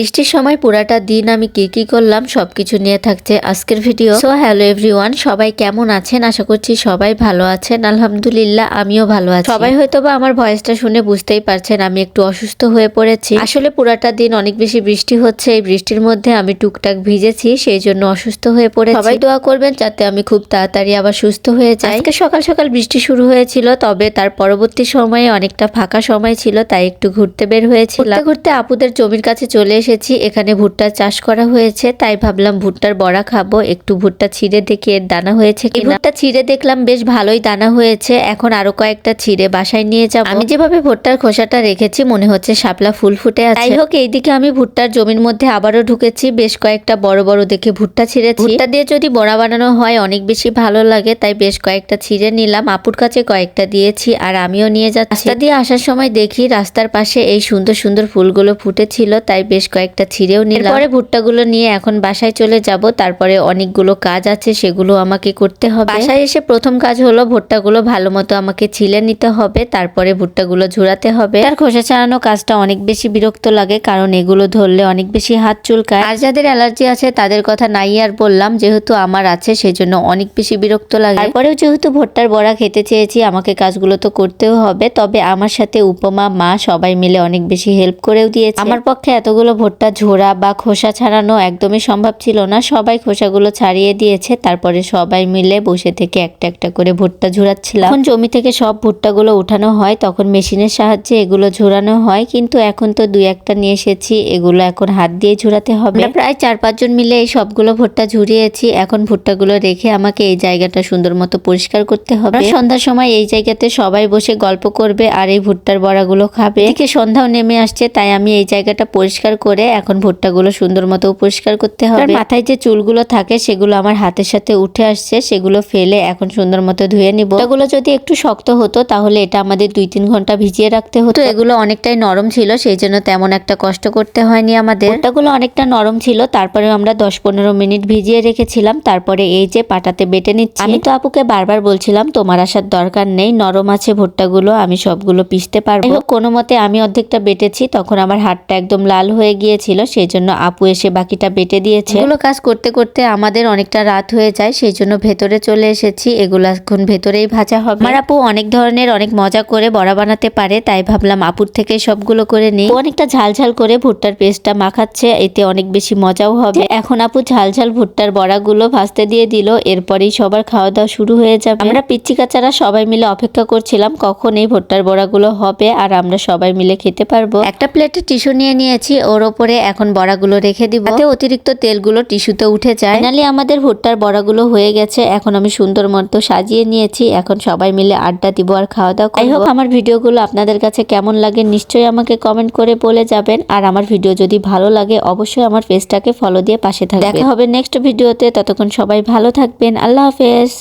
বৃষ্টির সময় পুরাটা দিন আমি কি কি করলাম সবকিছু নিয়ে থাকছে আজকের ভিডিও। সো হ্যালো এভরিওয়ান সবাই কেমন আছেন? আশা করছি সবাই ভালো আছেন। আলহামদুলিল্লাহ, আমিও ভালো আছি। সবাই হয়তো বা আমার ভয়েসটা শুনে বুঝতেই পারছেন, আমি একটু অসুস্থ হয়ে পড়েছি। আসলে পুরাটা দিন অনেক বেশি বৃষ্টি হচ্ছে, এই বৃষ্টির মধ্যে আমি টুকটাক ভিজেছি সেই জন্য অসুস্থ হয়ে পড়ে সবাই দোয়া করবেন যাতে আমি খুব তাড়াতাড়ি আবার সুস্থ হয়ে যাই। আজকে সকাল সকাল বৃষ্টি শুরু হয়েছিল, তবে তার পরবর্তী সময়ে অনেকটা ফাঁকা সময় ছিল, তাই একটু ঘুরতে বের হয়েছিল ঘুরতে আপুদের জমির কাছে চলে এসেছি এখানে ভুট্টা চাষ করা হয়েছে তাই ভাবলাম ভুট্টার বড়া খাব একটু ভুট্টা ছিঁড়ে দেখি এর দানা হয়েছে কি ভুট্টা ছিঁড়ে দেখলাম বেশ ভালোই দানা হয়েছে এখন আরও কয়েকটা ছিঁড়ে বাসায় নিয়ে যাব। আমি যেভাবে ভুট্টার খোসাটা রেখেছি মনে হচ্ছে শাপলা ফুল ফুটে আছে। যাই হোক এইদিকে আমি ভুট্টার জমির মধ্যে আবারও ঢুকেছি বেশ কয়েকটা বড় বড় দেখে ভুট্টা ছিঁড়েছি। ভুট্টা দিয়ে যদি বড়া বানানো হয় অনেক বেশি ভালো লাগে তাই বেশ কয়েকটা ছিঁড়ে নিলাম। আপুর কাছে কয়েকটা দিয়েছি আর আমিও নিয়ে যাচ্ছি। রাস্তা দিয়ে আসার সময় দেখি রাস্তার পাশে এই সুন্দর সুন্দর ফুলগুলো ফুটেছিল তাই বেশ কয়েকটা ছিঁড়েও নিলাম। পরে ভুট্টাগুলো নিয়ে এখন বাসায় চলে যাব। তারপরে অনেকগুলো কাজ আছে সেগুলো আমাকে করতে হবে। বাসায় এসে প্রথম কাজ হলো ভুট্টাগুলো ভালো মতো আমাকে ছিলে নিতে হবে তারপরে ভুট্টাগুলো ঝুরাতে হবে। আর খোসা ছাড়ানো কাজটা অনেক বেশি বিরক্ত লাগে কারণ এগুলো ধরলে অনেক বেশি হাত চুলকায়। আর যাদের অ্যালার্জি আছে তাদের কথা নাই আর বললাম যেহেতু আমার আছে সেজন্য অনেক বেশি বিরক্ত লাগে। তারপরেও যেহেতু ভুট্টার বড়া খেতে চেয়েছি আমাকে কাজগুলো তো করতেও হবে তবে আমার সাথে উপমা মা সবাই মিলে অনেক বেশি হেল্প করেও দিয়েছে। আমার পক্ষে এতগুলো ভুট্টা, ঝোড়া বা খোসা ছাড়ানো একদমই সম্ভব ছিল না। সবাই খোসাগুলো ছাড়িয়ে দিয়েছে, তারপরে সবাই মিলে বসে থেকে একটা একটা করে ভুট্টা ঝোড়াচ্ছিলাম। যখন জমি থেকে সব ভুট্টাগুলো উঠানো হয়, তখন মেশিনের সাহায্যে এগুলো ঝোড়ানো হয়, কিন্তু এখন তো দুই একটা নিয়ে এসেছি, এগুলো এখন হাত দিয়ে ঝোড়াতে হবে। প্রায় চার পাঁচজন মিলে এই সবগুলো ভুট্টা ঝুরিয়েছি এখন ভুট্টাগুলো রেখে আমাকে এই জায়গাটা সুন্দর মতো পরিষ্কার করতে হবে। সন্ধ্যার সময় এই জায়গাতে সবাই বসে গল্প করবে, আর এই ভুট্টার বড়াগুলো খাবে। সন্ধ্যাও নেমে আসছে, তাই আমি এই জায়গাটা পরিষ্কার করে এখন ভুট্টাগুলো সুন্দর মতো পরিষ্কার করতে হবে। মাথায় যে চুলগুলো থাকে সেগুলো আমার হাতের সাথে উঠে আসছে সেগুলো ফেলে এখন সুন্দর মতো ধুয়ে নিব। এগুলো যদি একটু শক্ত হতো তাহলে এটা আমাদের দুই তিন ঘণ্টা ভিজিয়ে রাখতে হতো। এগুলো অনেকটাই নরম ছিল সেই জন্য তেমন একটা কষ্ট করতে হয়নি আমাদের। ভুট্টাগুলো অনেকটা নরম ছিল তারপরে আমরা দশ পনেরো মিনিট ভিজিয়ে রেখেছিলাম তারপরে এই যে পাটাতে বেটে নিচ্ছি। আমি তো আপুকে বারবার বলছিলাম তোমার আসার দরকার নেই নরম আছে ভুট্টাগুলো আমি সবগুলো পিষতে পারব। কোনো মতে আমি অর্ধেকটা বেটেছি তখন আমার হাতটা একদম লাল হয়ে গিয়েছিল সেই জন্য আপু এসে বাকিটা বেটে দিয়েছে। এগুলো কাজ করতে করতে আমাদের অনেকটা রাত হয়ে যায় সেই জন্য ভেতরে চলে এসেছি। এগুলো এখন ভেতরেই ভাজা হবে। আমার আপু অনেক ধরনের অনেক মজা করে বড়া বানাতে পারে তাই ভাবলাম আপুর থেকে সবগুলো করে নিই। অনেকটা ঝাল ঝাল করে ভুট্টার পেস্টটা মাখাচ্ছে এতে অনেক বেশি মজাও হবে। এখন আপু ঝাল ঝাল ভুট্টার বড়াগুলো ভাজতে দিয়ে দিল এরপরেই সবার খাওয়া দাওয়া শুরু হয়ে যাবে। আমরা পিচ্চি কাচারা সবাই মিলে অপেক্ষা করছিলাম কখন এই ভুট্টার বড়াগুলো হবে আর আমরা সবাই মিলে খেতে পারব। একটা প্লেটে টিস্যু নিয়ে নিয়েছি ওর ওপরে এখন বড়াগুলো রেখে দিব। যাতে অতিরিক্ত তেলগুলো টিস্যুতে উঠে যায়। ফাইনালি আমাদের ভুট্টার বড়াগুলো হয়ে গেছে। এখন আমি সুন্দর মতো সাজিয়ে নিয়েছি। এখন সবাই মিলে আড্ডা দিব আর খাওয়া দাওয়া যাই হোক আমার ভিডিওগুলো আপনাদের কাছে কেমন লাগে নিশ্চয়ই আমাকে কমেন্ট করে বলে যাবেন। আর আমার ভিডিও যদি ভালো লাগে অবশ্যই আমার পেজটাকে ফলো দিয়ে পাশে থাকবেন। দেখা হবে নেক্সট ভিডিওতে ততক্ষণ সবাই ভালো থাকবেন। আল্লাহ হাফেজ।